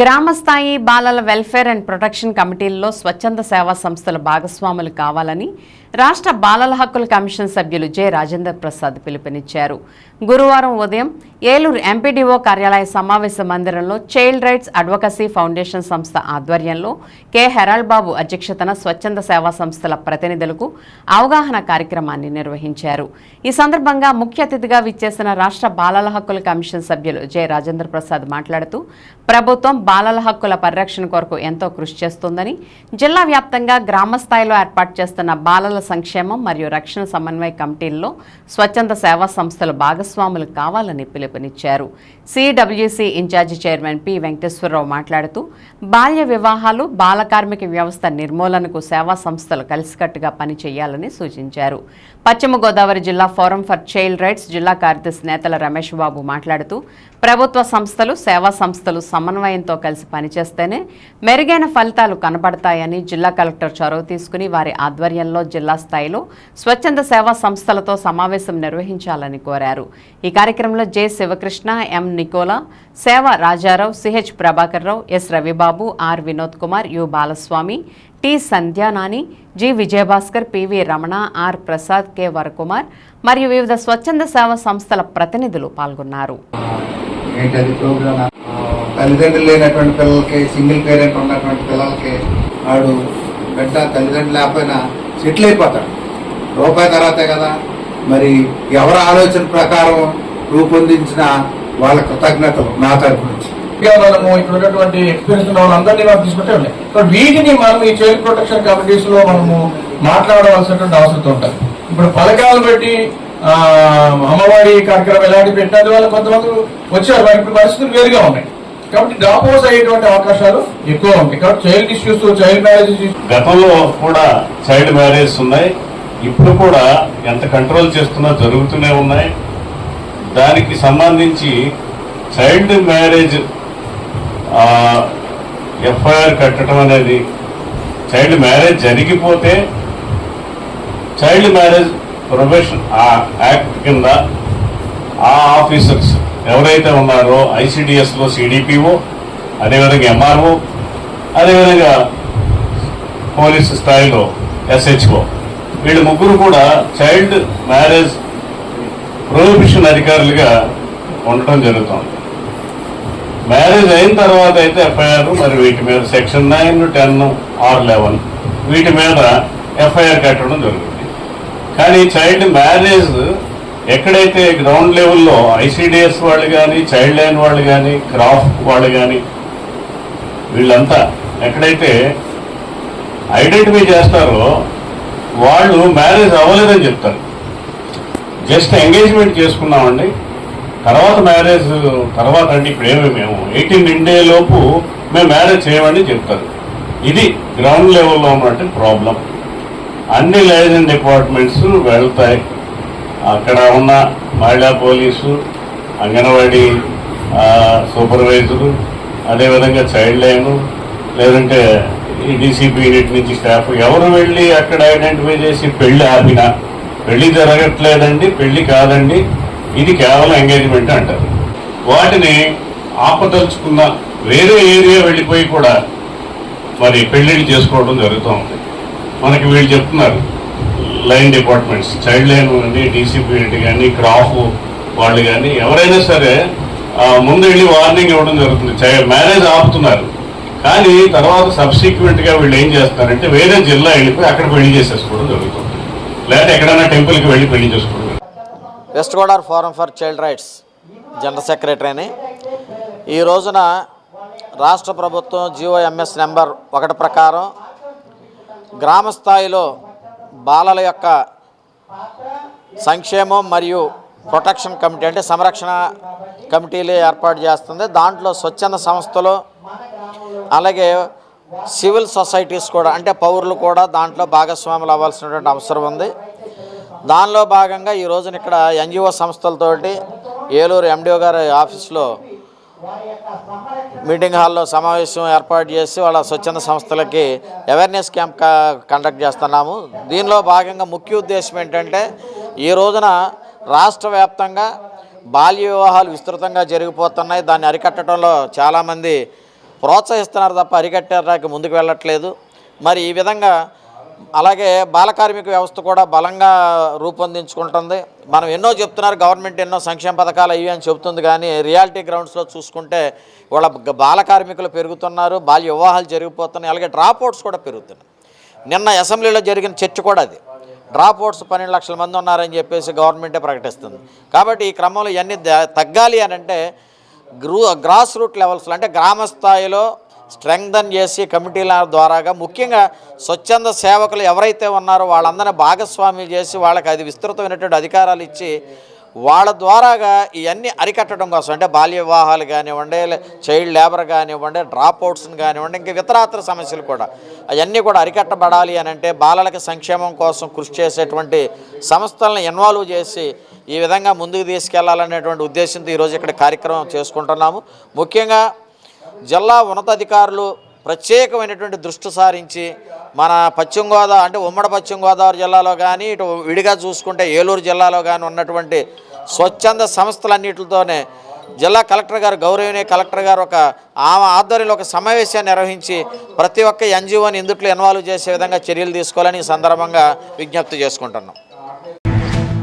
గ్రామస్థాయి బాలల welfare and protection కమిటీల్లో స్వచ్ఛంద సేవా సంస్థల భాగస్వాములు కావాలని రాష్ట్ర బాలల హక్కుల కమిషన్ సభ్యులు జె. రాజేందర్ ప్రసాద్ పిలుపునిచ్చారు. గురువారం ఉదయం ఏలూరు ఎంపీడీఓ కార్యాలయ సమావేశ మందిరంలో చైల్డ్ రైట్స్ అడ్వకసీ ఫౌండేషన్ సంస్థ ఆధ్వర్యంలో కె. హెరాల్డ్ బాబు అధ్యక్షతన స్వచ్ఛంద సేవా సంస్థల ప్రతినిధులకు అవగాహన కార్యక్రమాన్ని నిర్వహించారు. ఈ సందర్భంగా ముఖ్య అతిథిగా విచ్చేసిన రాష్ట్ర బాలల హక్కుల కమిషన్ సభ్యులు జె. రాజేంద్ర ప్రసాద్ మాట్లాడుతూ ప్రభుత్వం బాలల హక్కుల పరిరక్షణ కొరకు ఎంతో కృషి చేస్తోందని జిల్లా వ్యాప్తంగా గ్రామ స్థాయిలో ఏర్పాటు చేస్తున్న బాలల సంక్షేమం మరియు రక్షణ సమన్వయ కమిటీల్లో స్వచ్ఛంద సేవా సంస్థలు భాగస్వాములు కావాలని పిలుపునిచ్చారు. CWC incharge chairman P. Venkateswararao మాట్లాడుతూ బాల్య వివాహాలు బాలకార్మిక వ్యవస్థ నిర్మూలనకు సేవా సంస్థలు కలిసికట్టుగా పనిచేయాలని సూచించారు. పశ్చిమ గోదావరి జిల్లా ఫోరం ఫర్ చైల్డ్ రైట్స్ జిల్లా కార్యదర్శి నేతల రమేష్ బాబు మాట్లాడుతూ ప్రభుత్వ సంస్థలు సేవా సంస్థలు సమన్వయంతో కలిసి పనిచేస్తేనే మెరుగైన ఫలితాలు కనబడతాయని జిల్లా కలెక్టర్ చొరవ తీసుకుని వారి ఆధ్వర్యంలో జిల్లా స్థాయిలో స్వచ్ఛంద సేవా సంస్థలతో సమావేశం నిర్వహించాలని కోరారు. ఈ కార్యక్రమంలో J Sivakrishna M Nikola Seva Rajarao CH Prabhakar Rao S Ravibabu R Vinod Kumar U Balaswamy T Sandhyanani G Vijayabhaskar PV Ramana R Prasad K Varakumar మరియు వివిధ స్వచ్ఛంద సేవా సంస్థల ప్రతినిధులు పాల్గొన్నారు. ఏంటది ప్రోగ్రామ్. తల్లిదండ్రులు లేనటువంటి పిల్లలకి సింగిల్ పేరెంట్ ఉన్నటువంటి పిల్లలకి వాడు బిడ్డ తల్లిదండ్రులు లేకపోయినా సెటిల్ అయిపోతాడు. రూపాయి తర్వాతే కదా. మరి ఎవరి ఆలోచన ప్రకారం రూపొందించిన వాళ్ళ కృతజ్ఞతలు నా తరపు నుంచి. ఇంకా మనము ఇక్కడ ఉన్నటువంటి ఎక్స్పీరియన్స్ ఉన్న వాళ్ళందరినీ మనం తీసుకుంటే ఉన్నాయి వీటిని మనం ఈ చైల్డ్ ప్రొటెక్షన్ కమిటీస్లో మనము మాట్లాడవలసినటువంటి అవసరం ఉంటుంది. ఇప్పుడు పథకాలు పెట్టి అమ్మవారి కార్యక్రమం ఎలాంటి పెట్టినది వల్ల కొంతమంది వచ్చారు. వారి ఇప్పుడు పరిస్థితులు వేరుగా ఉన్నాయి. కాబట్టి డ్రాప్ అయ్యేటువంటి అవకాశాలు ఎక్కువ ఉంటాయి. కాబట్టి చైల్డ్ ఇష్యూస్ చైల్డ్ మ్యారేజ్ గతంలో కూడా చైల్డ్ మ్యారేజ్ ఉన్నాయి. ఇప్పుడు కూడా ఎంత కంట్రోల్ చేస్తున్నా జరుగుతూనే ఉన్నాయి. దానికి సంబంధించి చైల్డ్ మ్యారేజ్ ఎఫ్ఐఆర్ కట్టడం అనేది చైల్డ్ మ్యారేజ్ జరిగిపోతే చైల్డ్ మ్యారేజ్ ప్రొఫెషన్ యాక్ట్ కింద ఆ ఆఫీసర్స్ ఎవరైతే ఉన్నారో ఐసిడిఎస్లో సిడిపిఓ అదేవిధంగా ఎంఆర్ఓ అదేవిధంగా పోలీస్ స్థాయిలో ఎస్హెచ్ఓ వీళ్ళు ముగ్గురు కూడా చైల్డ్ మ్యారేజ్ ప్రొహిబిషన్ అధికారులుగా ఉండటం జరుగుతుంది. మ్యారేజ్ అయిన తర్వాత అయితే ఎఫ్ఐఆర్ మరి వీటి మీద section nine ten or eleven వీటి మీద ఎఫ్ఐఆర్ కట్టడం జరుగుతుంది. కానీ చైల్డ్ మ్యారేజ్ ఎక్కడైతే గ్రౌండ్ లెవెల్లో ఐసీడిఎస్ వాళ్ళు కానీ చైల్డ్ లైన్ వాళ్ళు కానీ క్రాఫ్ వాళ్ళు కానీ వీళ్ళంతా ఎక్కడైతే ఐడెంటిఫై చేస్తారో వాళ్ళు మ్యారేజ్ అవ్వలేదని చెప్తారు. జస్ట్ ఎంగేజ్మెంట్ చేసుకున్నామండి. తర్వాత మ్యారేజ్ తర్వాత అంటే ఇప్పుడు ఏమి మేము ఎయిటీన్ నిండే లోపు మేము మ్యారేజ్ చేయమని చెప్తారు. ఇది గ్రౌండ్ లెవెల్లో ఉన్నటువంటి ప్రాబ్లం. అన్ని లైజన్ డిపార్ట్మెంట్స్ వెళ్తాయి. అక్కడ ఉన్న మహిళా పోలీసు అంగన్వాడీ సూపర్వైజరు అదేవిధంగా చైల్డ్ లైను లేదంటే ఈ డీసీపీ యూనిట్ నుంచి స్టాఫ్ ఎవరు వెళ్ళి అక్కడ ఐడెంటిఫై చేసి పెళ్ళి ఆపినా పెళ్ళి జరగట్లేదండి పెళ్ళి కాదండి ఇది కేవలం ఎంగేజ్మెంట్ అంటారు. వాటిని ఆపదలుచుకున్న వేరే ఏరియా వెళ్ళిపోయి కూడా మరి పెళ్ళిళ్ళు చేసుకోవడం జరుగుతూ ఉంది. మనకి వీళ్ళు చెప్తున్నారు. లైన్ డిపార్ట్మెంట్స్ చైల్డ్ లైన్ కానీ డీసీపీ కానీ క్రాఫ్ వాళ్ళు కానీ ఎవరైనా సరే ముందు వెళ్ళి వార్నింగ్ ఇవ్వడం జరుగుతుంది. చైల్డ్ మ్యారేజ్ ఆపుతున్నారు. కానీ తర్వాత సబ్సిక్వెంట్గా వీళ్ళు ఏం చేస్తారంటే వేరే జిల్లా వెళ్ళిపోయి అక్కడ పెళ్ళి చేసేసుకోవడం జరుగుతుంది. లేదా ఎక్కడైనా టెంపుల్కి వెళ్ళి పెళ్ళి చేసుకోవడం West Godavari forum for child rights general సెక్రటరీని ఈ రోజున రాష్ట్ర ప్రభుత్వం జిఓఎంఎస్ నెంబర్ ఒకటి ప్రకారం గ్రామ స్థాయిలో బాలల యొక్క సంక్షేమం మరియు ప్రొటెక్షన్ కమిటీ అంటే సంరక్షణ కమిటీలు ఏర్పాటు చేస్తుంది. దాంట్లో స్వచ్ఛంద సంస్థలు అలాగే సివిల్ సొసైటీస్ కూడా అంటే పౌరులు కూడా దాంట్లో భాగస్వాములు అవ్వాల్సినటువంటి అవసరం ఉంది. దానిలో భాగంగా ఈ రోజున ఇక్కడ ఎన్జిఓ సంస్థలతోటి ఏలూరు ఎండిఓ గారి ఆఫీస్లో మీటింగ్ హాల్లో సమావేశం ఏర్పాటు చేసి వాళ్ళ స్వచ్ఛంద సంస్థలకి అవేర్నెస్ క్యాంప్ కండక్ట్ చేస్తున్నాము. దీనిలో భాగంగా ముఖ్య ఉద్దేశం ఏంటంటే ఈ రోజున రాష్ట్ర వ్యాప్తంగా బాల్య వివాహాలు విస్తృతంగా జరిగిపోతున్నాయి. దాన్ని అరికట్టడంలో చాలామంది ప్రోత్సహిస్తున్నారు తప్ప అరికట్టడానికి ముందుకు వెళ్ళట్లేదు. మరి ఈ విధంగా అలాగే బాల కార్మిక వ్యవస్థ కూడా బలంగా రూపొందించుకుంటుంది. మనం ఎన్నో చెప్తున్నారు గవర్నమెంట్ ఎన్నో సంక్షేమ పథకాలు అయ్యి అని చెబుతుంది కానీ రియాలిటీ గ్రౌండ్స్లో చూసుకుంటే వాళ్ళ బాల కార్మికులు పెరుగుతున్నారు బాల్య వివాహాలు జరిగిపోతున్నాయి అలాగే డ్రాప్ అవుట్స్ కూడా పెరుగుతున్నాయి. నిన్న అసెంబ్లీలో జరిగిన చర్చ కూడా అది. డ్రాప్ అవుట్స్ పన్నెండు లక్షల మంది ఉన్నారని చెప్పేసి గవర్నమెంటే ప్రకటిస్తుంది. కాబట్టి ఈ క్రమంలో ఇవన్నీ ద- తగ్గాలి అని అంటే గ్రూ గ్రాస్ రూట్ లెవెల్స్లో అంటే గ్రామ స్థాయిలో స్ట్రెంగ్దన్ చేసి కమిటీల ద్వారాగా ముఖ్యంగా స్వచ్ఛంద సేవకులు ఎవరైతే ఉన్నారో వాళ్ళందరినీ భాగస్వామి చేసి వాళ్ళకి అది విస్తృతమైనటువంటి అధికారాలు ఇచ్చి వాళ్ళ ద్వారాగా ఇవన్నీ అరికట్టడం కోసం అంటే బాల్య వివాహాలు కానివ్వండి చైల్డ్ లేబర్ కానివ్వండి డ్రాప్ అవుట్స్ని కానివ్వండి ఇంకా ఇతరాతర సమస్యలు కూడా అవన్నీ కూడా అరికట్టబడాలి అని అంటే బాలలకి సంక్షేమం కోసం కృషి చేసేటువంటి సంస్థలను ఇన్వాల్వ్ చేసి ఈ విధంగా ముందుకు తీసుకెళ్ళాలనేటువంటి ఉద్దేశంతో ఈరోజు ఇక్కడ కార్యక్రమం చేసుకుంటున్నాము. ముఖ్యంగా జిల్లా ఉన్నతాధికారులు ప్రత్యేకమైనటువంటి దృష్టి సారించి మన పశ్చిమ గోదావరి అంటే ఉమ్మడి పశ్చిమ గోదావరి జిల్లాలో కానీ ఇటు విడిగా చూసుకుంటే ఏలూరు జిల్లాలో కానీ ఉన్నటువంటి స్వచ్ఛంద సంస్థలన్నిటితోనే జిల్లా కలెక్టర్ గారు గౌరవనీయ కలెక్టర్ గారు ఒక ఆమె ఆధ్వర్యంలో ఒక సమావేశాన్ని నిర్వహించి ప్రతి ఒక్క ఎన్జిఓని ఇందుట్లో ఇన్వాల్వ్ చేసే విధంగా చర్యలు తీసుకోవాలని ఈ సందర్భంగా విజ్ఞప్తి చేసుకుంటున్నాం.